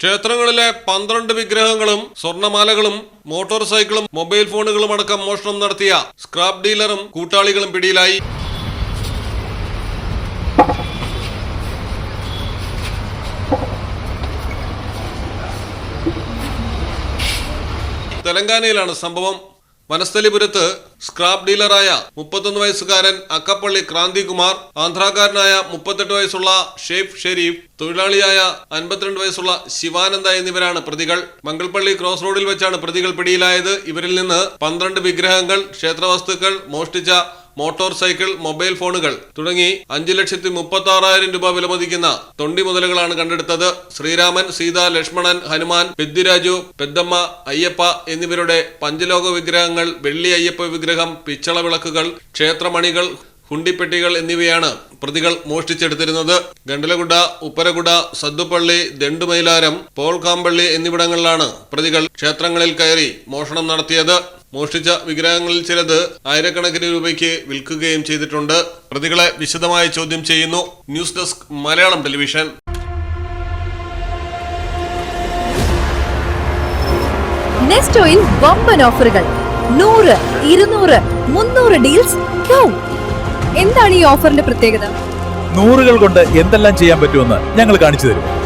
ക്ഷേത്രങ്ങളിലെ പന്ത്രണ്ട് വിഗ്രഹങ്ങളും സ്വർണമാലകളും മോട്ടോർ സൈക്കിളും മൊബൈൽ ഫോണുകളും അടക്കം മോഷണം നടത്തിയ സ്ക്രാപ്പ് ഡീലറും കൂട്ടാളികളും പിടിയിലായി. തെലങ്കാനയിലാണ് സംഭവം. വനസ്ഥലിപുരത്ത് സ്ക്രാപ്പ് ഡീലറായ മുപ്പത്തൊന്ന് വയസ്സുകാരൻ അക്കപ്പള്ളി ക്രാന്തികുമാർ ആന്ധ്രാക്കാരനായ മുപ്പത്തെട്ട് വയസ്സുള്ള ഷെയ്ഫ് ഷെരീഫ് തൊഴിലാളിയായ അൻപത്തിരണ്ട് വയസ്സുള്ള ശിവാനന്ദ എന്നിവരാണ് പ്രതികൾ. മംഗൾപ്പള്ളി ക്രോസ് റോഡിൽ വെച്ചാണ് പ്രതികൾ പിടിയിലായത്. ഇവരിൽ നിന്ന് പന്ത്രണ്ട് വിഗ്രഹങ്ങൾ ക്ഷേത്രവസ്തുക്കൾ മോഷ്ടിച്ച മോട്ടോർ സൈക്കിൾ മൊബൈൽ ഫോണുകൾ തുടങ്ങി അഞ്ചു ലക്ഷത്തി മുപ്പത്തി ആറായിരം രൂപ വിലമതിക്കുന്ന തൊണ്ടി മുതലുകളാണ് കണ്ടെടുത്തത്. ശ്രീരാമൻ സീത ലക്ഷ്മണൻ ഹനുമാൻ പെദ്ദിരാജു പെద్దമ്മ അയ്യപ്പ എന്നിവരുടെ പഞ്ചലോക വിഗ്രഹങ്ങൾ വെള്ളി അയ്യപ്പ വിഗ്രഹം പിച്ചള വിളക്കുകൾ ക്ഷേത്രമണികൾ ഹുണ്ടിപ്പെട്ടികൾ എന്നിവയാണ് പ്രതികൾ മോഷ്ടിച്ചെടുത്തിരുന്നത്. ഗണ്ടലഗുഡ ഉപ്പരഗുഡ സദ്ദുപള്ളി ദണ്ടുമൈലാരം പോൾകാമ്പള്ളി എന്നിവിടങ്ങളിലാണ് പ്രതികൾ ക്ഷേത്രങ്ങളിൽ കയറി മോഷണം നടത്തിയത്. മോഷ്ടിച്ച വിഗ്രഹങ്ങളിൽ ചിലത് ആയിരക്കണക്കിന് രൂപയ്ക്ക് വിൽക്കുകയും ചെയ്തിട്ടുണ്ട്. പ്രതികളെ വിശദമായി ചോദ്യം ചെയ്യുന്നു. News desk Malayalam television. നെസ്റ്റോയിൽ വമ്പൻ ഓഫറുകൾ. നൂറ് ഇരുന്നൂറ് മുന്നൂറ് ഡീൽസ് എന്താണ് ഈ ഓഫറിന്റെ പ്രത്യേകത? നൂറുകൾ കൊണ്ട് എന്തെല്ലാം ചെയ്യാൻ പറ്റുമെന്ന് ഞങ്ങൾ കാണിച്ചു തരും.